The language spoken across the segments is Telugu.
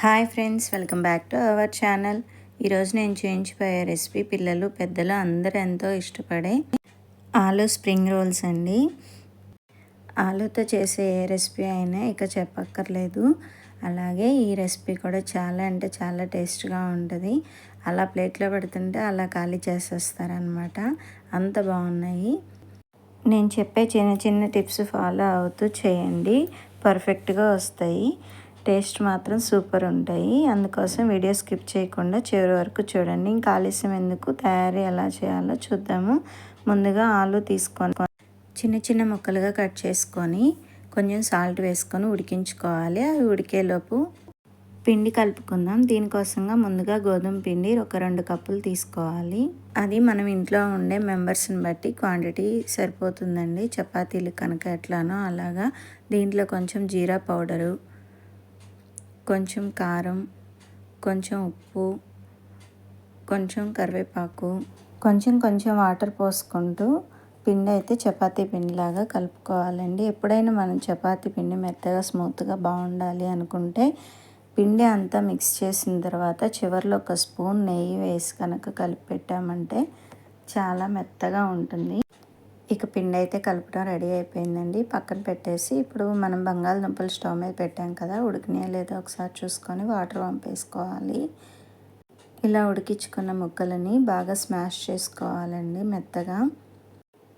Hi friends welcome back to our channel. ఈరోజు నేను చేయించిపోయే రెసిపీ పిల్లలు పెద్దలు అందరూ ఎంతో ఇష్టపడే ఆలు స్ప్రింగ్ రోల్స్ అండి. ఆలుతో చేసే ఏ రెసిపీ అయినా ఇక చెప్పక్కర్లేదు. అలాగే ఈ రెసిపీ కూడా చాలా అంటే చాలా టేస్ట్గా ఉంటుంది. అలా ప్లేట్లో పెడుతుంటే అలా ఖాళీ చేసేస్తారనమాట అంత బాగున్నాయి. నేను చెప్పే చిన్న చిన్న టిప్స్ ఫాలో అవుతూ చేయండి. పర్ఫెక్ట్గా వస్తాయి. టేస్ట్ మాత్రం సూపర్ ఉంటాయి. అందుకోసం వీడియో స్కిప్ చేయకుండా చివరి వరకు చూడండి. ఇంకా ఆలస్యం ఎందుకు? తయారీ ఎలా చేయాలో చూద్దాము. ముందుగా ఆలు తీసుకొని చిన్న చిన్న ముక్కలుగా కట్ చేసుకొని కొంచెం సాల్ట్ వేసుకొని ఉడికించుకోవాలి. అవి ఉడికేలోపు పిండి కలుపుకుందాం. దీనికోసంగా ముందుగా గోధుమ పిండి ఒక రెండు కప్పులు తీసుకోవాలి. అది మనం ఇంట్లో ఉండే మెంబర్స్ని బట్టి క్వాంటిటీ సరిపోతుందండి. చపాతీలు కనుక ఎట్లానో అలాగా. దీంట్లో కొంచెం జీరా పౌడరు కొంచెం కారం కొంచెం ఉప్పు కొంచెం కరివేపాకు కొంచెం కొంచెం వాటర్ పోసుకుంటూ పిండి అయితే చపాతీ పిండిలాగా కలుపుకోవాలండి. ఎప్పుడైనా మనం చపాతీ పిండి మెత్తగా స్మూత్గా బాగుండాలి అనుకుంటే పిండి అంతా మిక్స్ చేసిన తర్వాత చివరిలో ఒక స్పూన్ నెయ్యి వేసి కనుక కలిపి పెట్టామంటే చాలా మెత్తగా ఉంటుంది. ఇక పిండి అయితే కలపడం రెడీ అయిపోయిందండి. పక్కన పెట్టేసి ఇప్పుడు మనం బంగాళదుంపలు స్టవ్ మీద పెట్టాం కదా ఉడికినాయో లేదో ఒకసారి చూసుకొని వాటర్ పంపేసుకోవాలి. ఇలా ఉడికించుకున్న ముక్కలని బాగా స్మాష్ చేసుకోవాలండి మెత్తగా.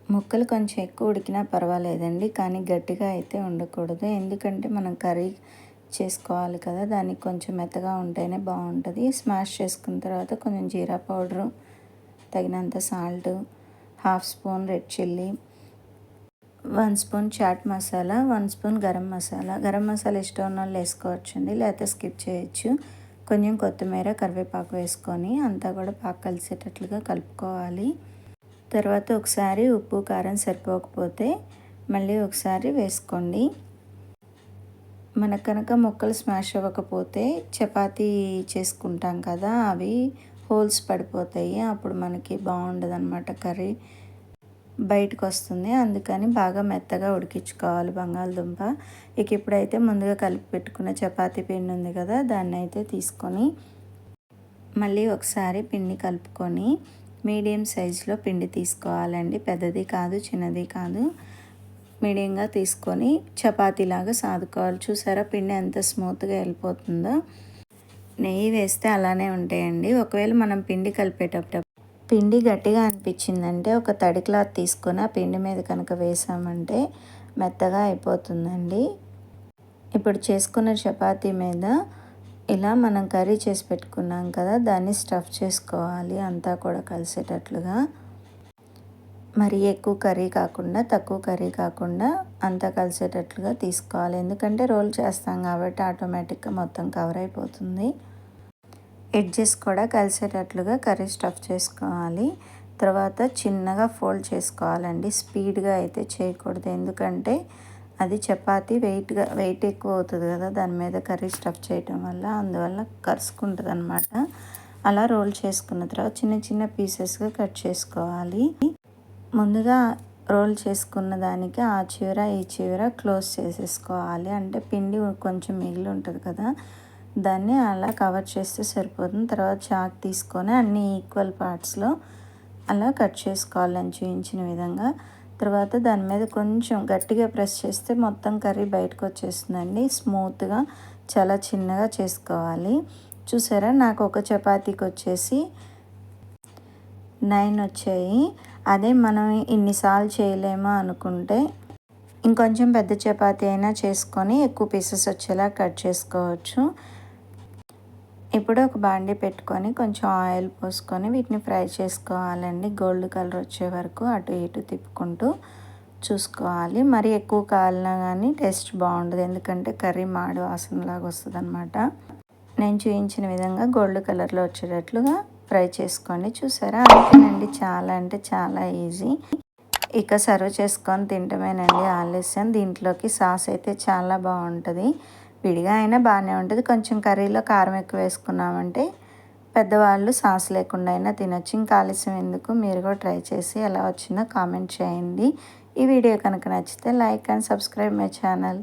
ముక్కలు కొంచెం ఎక్కువ ఉడికినా పర్వాలేదండి కానీ గట్టిగా అయితే ఉండకూడదు. ఎందుకంటే మనం కర్రీ చేసుకోవాలి కదా దానికి కొంచెం మెత్తగా ఉంటేనే బాగుంటుంది. స్మాష్ చేసుకున్న తర్వాత కొంచెం జీరా పౌడరు తగినంత salt half spoon red chilli one spoon chaat masala one spoon garam masala. Garam masala ఇష్టం ఉన్న వాళ్ళు వేసుకోవచ్చండి లేకపోతే స్కిప్ చేయొచ్చు. కొంచెం కొత్తిమీర కరివేపాకు వేసుకొని అంతా కూడా పాకు కలిసేటట్లుగా కలుపుకోవాలి. తర్వాత ఒకసారి ఉప్పు కారం సరిపోకపోతే మళ్ళీ ఒకసారి వేసుకోండి. మనకు కనుక ముక్కలు స్మాష్ అవ్వకపోతే చపాతీ చేసుకుంటాం కదా అవి హోల్స్ పడిపోతాయి. అప్పుడు మనకి బాగుండదు అనమాట కర్రీ. బయటకు వస్తుంది అందుకని బాగా మెత్తగా ఉడికించుకోవాలి బంగాళదుంప. ఇక ఇప్పుడైతే ముందుగా కలిపి పెట్టుకున్న చపాతీ పిండి ఉంది కదా దాన్ని అయితే తీసుకొని మళ్ళీ ఒకసారి పిండి కలుపుకొని మీడియం సైజులో పిండి తీసుకోవాలండి. పెద్దది కాదు చిన్నది కాదు. మీడియంగా తీసుకొని చపాతీలాగా సాదుకోవాలి. చూసారా పిండి ఎంత స్మూత్గా వెళ్ళిపోతుందో. నెయ్యి వేస్తే అలానే ఉంటాయండి. ఒకవేళ మనం పిండి కలిపేటప్పుడు పిండి గట్టిగా అనిపించిందంటే ఒక తడి క్లాత్ తీసుకొని ఆ పిండి మీద కనుక వేసామంటే మెత్తగా అయిపోతుందండి. ఇప్పుడు చేసుకున్న చపాతీ మీద ఇలా మనం కర్రీ చేసి పెట్టుకున్నాం కదా దాన్ని స్టఫ్ చేసుకోవాలి. అంతా కూడా కలిసేటట్లుగా. మరి ఎక్కువ కర్రీ కాకుండా తక్కువ కర్రీ కాకుండా అంతా కలిసేటట్లుగా తీసుకోవాలి. ఎందుకంటే రోల్ చేస్తాం కాబట్టి ఆటోమేటిక్గా మొత్తం కవర్ అయిపోతుంది. ఎడ్జెస్ కూడా కలిసేటట్లుగా కర్రీ స్టఫ్ చేసుకోవాలి. తర్వాత చిన్నగా ఫోల్డ్ చేసుకోవాలండి. స్పీడ్గా అయితే చేయకూడదు. ఎందుకంటే అది చపాతి వెయిట్గా వెయిట్ ఎక్కువ అవుతుంది కదా దాని మీద కర్రీ స్టఫ్ చేయటం వల్ల అందువల్ల కరుసుకుంటుంది అనమాట అలా రోల్ చేసుకున్న తర్వాత చిన్న చిన్న పీసెస్గా కట్ చేసుకోవాలి. ముందుగా రోల్ చేసుకున్న దానికి ఆ చివర ఈ చివర క్లోజ్ చేసేసుకోవాలి. అంటే పిండి కొంచెం మిగిలి ఉంటుంది కదా దాన్ని అలా కవర్ చేస్తే సరిపోతుంది. తర్వాత చాక్ తీసుకొని అన్ని ఈక్వల్ పార్ట్స్లో అలా కట్ చేసుకోవాలని చూపించిన విధంగా. తర్వాత దాని మీద కొంచెం గట్టిగా ప్రెస్ చేస్తే మొత్తం కర్రీ బయటకు వచ్చేస్తుందండి. స్మూత్గా చాలా చిన్నగా చేసుకోవాలి. చూసారా? నాకు ఒక చపాతీకి వచ్చేసి నైన్ వచ్చాయి. అదే మనం ఇన్నిసార్లు చేయలేమో అనుకుంటే ఇంకొంచెం పెద్ద చపాతీ అయినా చేసుకొని ఎక్కువ పీసెస్ వచ్చేలా కట్ చేసుకోవచ్చు. ఇప్పుడు ఒక బాండీ పెట్టుకొని కొంచెం ఆయిల్ పోసుకొని వీటిని ఫ్రై చేసుకోవాలండి. గోల్డ్ కలర్ వచ్చే వరకు అటు ఇటు తిప్పుకుంటూ చూసుకోవాలి. మరి ఎక్కువ కాలినా కానీ టేస్ట్ బాగుండదు. ఎందుకంటే కర్రీ మాడు వాసనలాగా వస్తుంది అనమాట నేను చూపించిన విధంగా గోల్డ్ కలర్లో వచ్చేటట్లుగా ఫ్రై చేసుకోండి. చూసారా? అంతేనండి. చాలా అంటే చాలా ఈజీ. ఇక సర్వ్ చేసుకొని తింటమేనండి ఆలస్యం. దీంట్లోకి సాస్ అయితే చాలా బాగుంటుంది. విడిగా అయినా బాగానే ఉంటుంది. కొంచెం కర్రీలో కారం ఎక్కువ వేసుకున్నామంటే పెద్దవాళ్ళు సాస్ లేకుండా అయినా తినొచ్చు. ఇంకా ఆలస్యం ఎందుకు? మీరు కూడా ట్రై చేసి ఎలా వచ్చిందో కామెంట్ చేయండి. ఈ వీడియో కనుక నచ్చితే like and subscribe my channel.